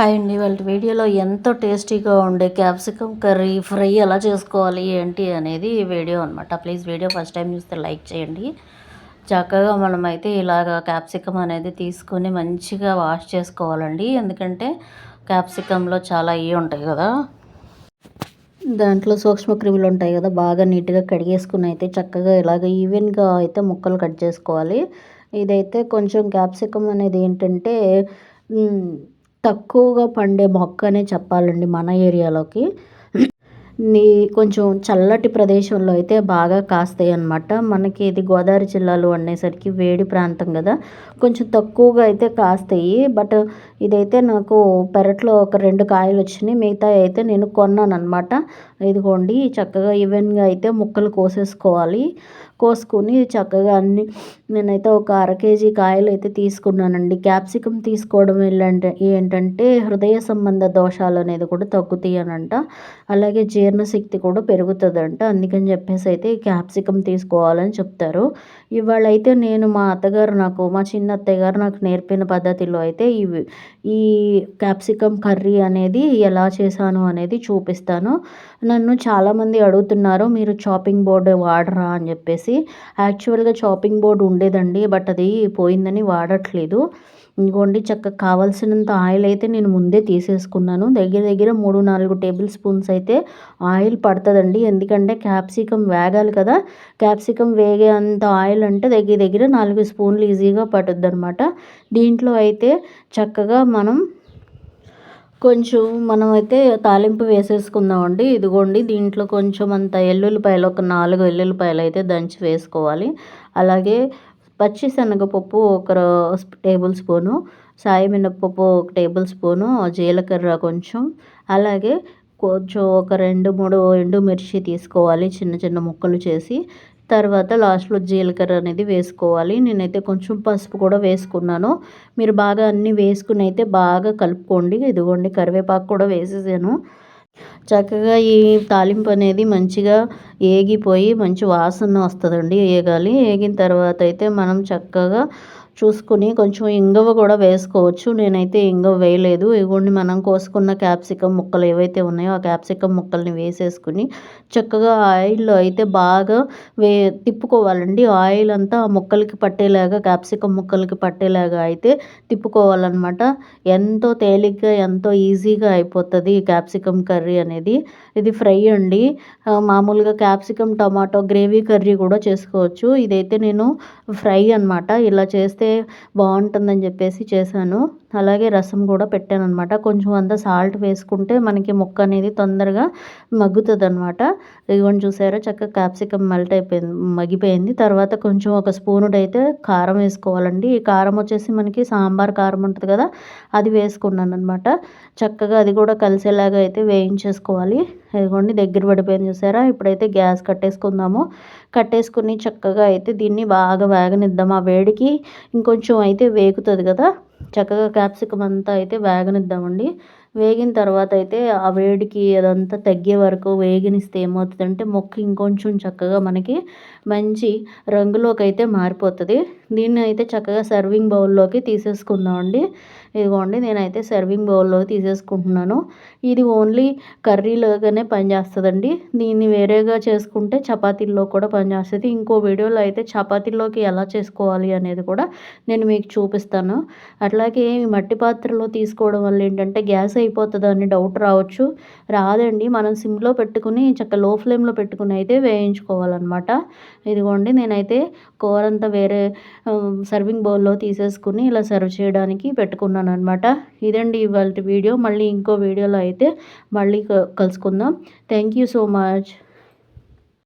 Hi అండి వాళ్ళ వీడియోలో ఎంతో టేస్టీగా ఉండే క్యాప్సికమ్ కర్రీ ఫ్రై ఎలా చేసుకోవాలి ఏంటి అనేది వీడియో అనమాట ప్లీజ్ వీడియో ఫస్ట్ టైం చూస్తే లైక్ చేయండి. చక్కగా మనమైతే ఇలాగ క్యాప్సికమ్ అనేది తీసుకొని మంచిగా వాష్ చేసుకోవాలండి. ఎందుకంటే క్యాప్సికంలో చాలా ఇవి ఉంటాయి కదా. దాంట్లో సూక్ష్మ క్రిములు ఉంటాయి కదా బాగా నీట్గా కడిగేసుకుని అయితే చక్కగా ఇలాగ ఈవెన్గా అయితే ముక్కలు కట్ చేసుకోవాలి. ఇదైతే కొంచెం క్యాప్సికమ్ అనేది ఏంటంటే తక్కువగా పండే మొక్క అనే చెప్పాలండి మన ఏరియాలోకి. నీ కొంచెం చల్లటి ప్రదేశంలో అయితే బాగా కాస్తాయి అన్నమాట. మనకి ఇది గోదావరి జిల్లాలో అనేసరికి వేడి ప్రాంతం కదా. కొంచెం తక్కువగా అయితే కాస్తాయి. బట్ ఇదైతే నాకు పెరట్లో ఒక రెండు కాయలు వచ్చినాయి. మిగతా అయితే నేను కొన్నాను అనమాట ఇదిగోండి చక్కగా ఈవెన్గా అయితే ముక్కలు కోసేసుకోవాలి. కోసుకొని చక్కగా అన్ని నేనైతే ఒక అర కేజీ కాయలు అయితే తీసుకున్నానండి. క్యాప్సికమ్ తీసుకోవడం ఏంటంటే ఏంటంటే హృదయ సంబంధ దోషాలు అనేది కూడా తగ్గుతాయి అనంట అలాగే జీర్ణశక్తి కూడా పెరుగుతుందంట. అందుకని చెప్పేసి అయితే క్యాప్సికమ్ తీసుకోవాలని చెప్తారు. ఇవాళ అయితే నేను మా అత్తగారు నాకు మా చిన్న అత్తయ్య గారు నాకు నేర్పిన పద్ధతిలో అయితే ఇవి ఈ క్యాప్సికమ్ కర్రీ అనేది ఎలా చేశాను అనేది చూపిస్తాను. నన్ను చాలామంది అడుగుతున్నారు మీరు చాపింగ్ బోర్డు వాడరా? అని చెప్పేసి. యాక్చువల్గా చాపింగ్ బోర్డు ఉండేదండి బట్ అది పోయిందని వాడట్లేదు. ఇంకోండి చక్కగా కావాల్సినంత ఆయిల్ అయితే నేను ముందే తీసేసుకున్నాను. దగ్గర దగ్గర మూడు నాలుగు టేబుల్ స్పూన్స్ అయితే ఆయిల్ పడుతుందండి. ఎందుకంటే క్యాప్సికమ్ వేగాలి కదా. క్యాప్సికమ్ వేగే అంత ఆయిల్ అంటే దగ్గర దగ్గర నాలుగు స్పూన్లు ఈజీగా పడుద్ది అనమాట దీంట్లో అయితే చక్కగా మనం కొంచెం మనమైతే తాలింపు వేసేసుకుందామండి. ఇదిగోండి దీంట్లో కొంచెం అంత ఎల్లుల్లిపాయలు ఒక నాలుగు ఎల్లుల్లిపాయలు అయితే దంచి వేసుకోవాలి. అలాగే పచ్చి శనగపప్పు ఒక టేబుల్ స్పూను సాయి మినప్పప్పు ఒక టేబుల్ స్పూను జీలకర్ర కొంచెం. అలాగే కొంచెం ఒక రెండు మూడు ఎండుమిర్చి తీసుకోవాలి చిన్న చిన్న ముక్కలు చేసి. తర్వాత లాస్ట్లో జీలకర్ర అనేది వేసుకోవాలి. నేనైతే కొంచెం పసుపు కూడా వేసుకున్నాను. మీరు బాగా అన్నీ వేసుకుని అయితే బాగా కలుపుకోండి. ఇదిగోండి కరివేపాకు కూడా వేసేసాను. చక్కగా ఈ తాలింపు అనేది మంచిగా ఏగిపోయి మంచి వాసన వస్తుందండి ఏగాలి. ఏగిన తర్వాత అయితే మనం చక్కగా చూసుకుని కొంచెం ఇంగవ కూడా వేసుకోవచ్చు. నేనైతే ఇంగవ వేయలేదు. ఇగోండి మనం కోసుకున్న క్యాప్సికమ్ ముక్కలు ఏవైతే ఉన్నాయో ఆ క్యాప్సికమ్ ముక్కల్ని వేసేసుకుని చక్కగా ఆయిల్లో అయితే బాగా వే తిప్పుకోవాలండి. ఆయిల్ అంతా ఆ ముక్కలకి పట్టేలాగా క్యాప్సికమ్ ముక్కలకి పట్టేలాగా అయితే తిప్పుకోవాలన్నమాట. ఎంతో తేలిగ్గా ఎంతో ఈజీగా అయిపోతుంది ఈ క్యాప్సికమ్ కర్రీ అనేది. ఇది ఫ్రై అండి. మామూలుగా క్యాప్సికమ్ టమాటో గ్రేవీ కర్రీ కూడా చేసుకోవచ్చు. ఇదైతే నేను ఫ్రై అనమాట ఇలా చేస్తే బాగుంటుందని చెప్పేసి చేశాను. అలాగే రసం కూడా పెట్టాను అనమాట కొంచెం అంత సాల్ట్ వేసుకుంటే మనకి ముక్క అనేది తొందరగా మగ్గుతుంది అనమాట ఇదిగోండి చూసారా చక్కగా క్యాప్సికమ్ మెల్ట్ అయిపోయింది మగ్గిపోయింది. తర్వాత కొంచెం ఒక స్పూనుడు అయితే కారం వేసుకోవాలండి. ఈ కారం వచ్చేసి మనకి సాంబార్ కారం ఉంటుంది కదా అది వేసుకున్నాను అనమాట చక్కగా అది కూడా కలిసేలాగా అయితే వేయించేసుకోవాలి. ఇదిగోండి దగ్గర పడిపోయింది చూసారా ఇప్పుడైతే గ్యాస్ కట్టేసుకుందాము. కట్టేసుకుని చక్కగా అయితే దీన్ని బాగా వేగనిద్దాం. ఆ వేడికి ఇంకొంచెం అయితే వేగుతుంది కదా. చక్కగా క్యాప్సికమ్ అంతా అయితే వేగనిద్దామండి. వేగిన తర్వాత అయితే ఆ వేడికి అదంతా తగ్గే వరకు వేగనిస్తే ఏమవుతుందంటే మొక్క ఇంకొంచెం చక్కగా మనకి మంచి రంగులోకి అయితే మారిపోతుంది. దీన్ని అయితే చక్కగా సర్వింగ్ బౌల్లోకి తీసేసుకుందాం అండి ఇదిగోండి నేనైతే సర్వింగ్ బౌల్లో తీసేసుకుంటున్నాను. ఇది ఓన్లీ కర్రీలోగానే పనిచేస్తుందండి. దీన్ని వేరేగా చేసుకుంటే చపాతీల్లో కూడా పనిచేస్తుంది. ఇంకో వీడియోలో అయితే చపాతీల్లోకి ఎలా చేసుకోవాలి అనేది కూడా నేను మీకు చూపిస్తాను. అట్లాగే మట్టి పాత్రలో తీసుకోవడం వల్ల ఏంటంటే గ్యాస్ అయిపోతుందని డౌట్ రావచ్చు. రాదండి మనం సిమ్లో పెట్టుకుని చక్క లో ఫ్లేమ్లో పెట్టుకుని అయితే వేయించుకోవాలన్నమాట. ఇదిగోండి నేనైతే కూరంతా వేరే సర్వింగ్ బౌల్లో తీసేసుకుని ఇలా సర్వ్ చేయడానికి పెట్టుకున్నాను అనమాట ఇదండి ఇవాళ వీడియో మళ్ళీ ఇంకో వీడియోలో అయితే మళ్ళీ కలుసుకుందాం. Thank you so much